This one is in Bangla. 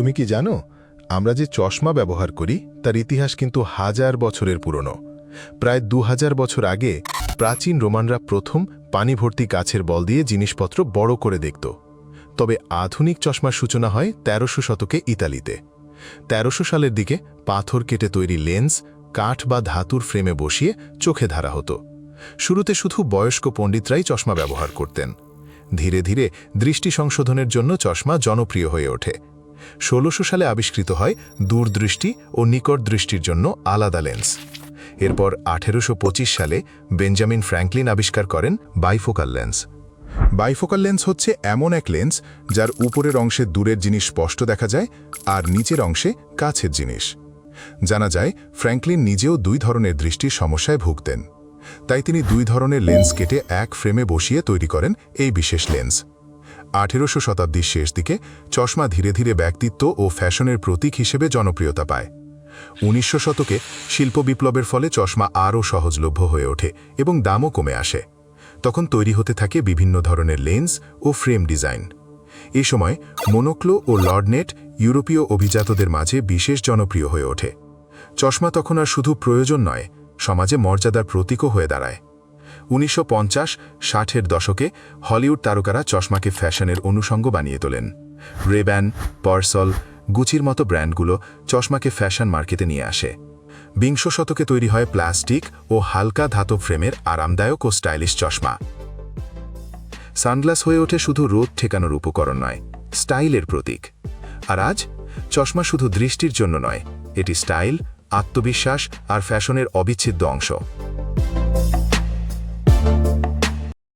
তুমি কি জানো, আমরা যে চশমা ব্যবহার করি, তার ইতিহাস কিন্তু হাজার বছরের পুরনো। প্রায় দু হাজার বছর আগে, প্রাচীন রোমানরা প্রথম পানি ভর্তি গাছের বল দিয়ে জিনিসপত্র বড় করে দেখত। তবে আধুনিক চশমার সূচনা হয় তেরোশো শতকে ইতালিতে। তেরোশো সালের দিকে পাথর কেটে তৈরি লেন্স, কাঠ বা ধাতুর ফ্রেমে বসিয়ে চোখে ধারা হতো। শুরুতে শুধু বয়স্ক পণ্ডিতরাই চশমা ব্যবহার করতেন। ধীরে ধীরে দৃষ্টি সংশোধনের জন্য চশমা জনপ্রিয় হয়ে ওঠে। ষোলোশো সালে আবিষ্কৃত হয় দূরদৃষ্টি ও নিকট দৃষ্টির জন্য আলাদা লেন্স। এরপর আঠেরোশো পঁচিশ সালে বেঞ্জামিন ফ্র্যাঙ্কলিন আবিষ্কার করেন বাইফোকাল লেন্স। বাইফোকাল লেন্স হচ্ছে এমন এক লেন্স যার উপরের অংশে দূরের জিনিস স্পষ্ট দেখা যায় আর নিচের অংশে কাছের জিনিস। জানা যায়, ফ্র্যাঙ্কলিন নিজেও দুই ধরনের দৃষ্টির সমস্যায় ভুগতেন। তাই তিনি দুই ধরনের লেন্স কেটে এক ফ্রেমে বসিয়ে তৈরি করেন এই বিশেষ লেন্স। আঠেরোশো শতাব্দীর শেষ দিকে চশমা ধীরে ধীরে ব্যক্তিত্ব ও ফ্যাশনের প্রতীক হিসেবে জনপ্রিয়তা পায়। উনিশশো শতকে শিল্প বিপ্লবের ফলে চশমা আরও সহজলভ্য হয়ে ওঠে এবং দামও কমে আসে। তখন তৈরি হতে থাকে বিভিন্ন ধরনের লেন্স ও ফ্রেম ডিজাইন। এই সময় মোনোক্লো ও লর্ডনেট ইউরোপীয় অভিজাতদের মাঝে বিশেষ জনপ্রিয় হয়ে ওঠে। চশমা তখন আর শুধু প্রয়োজন নয়, সমাজে মর্যাদার প্রতীকও হয়ে দাঁড়ায়। উনিশশো পঞ্চাশ, ষাটের দশকে হলিউড তারকারা চশমাকে ফ্যাশনের অনুষঙ্গ বানিয়ে তোলেন। রেব্যান, পার্সল, গুচির মতো ব্র্যান্ডগুলো চশমাকে ফ্যাশন মার্কেটে নিয়ে আসে। বিংশ শতকে তৈরি হয় প্লাস্টিক ও হালকা ধাতব ফ্রেমের আরামদায়ক ও স্টাইলিশ চশমা। সানগ্লাস হয়ে ওঠে শুধু রোদ ঠেকানোর উপকরণ নয়, স্টাইলের প্রতীক। আর আজ চশমা শুধু দৃষ্টির জন্য নয়, এটি স্টাইল, আত্মবিশ্বাস আর ফ্যাশনের অবিচ্ছেদ্য অংশ।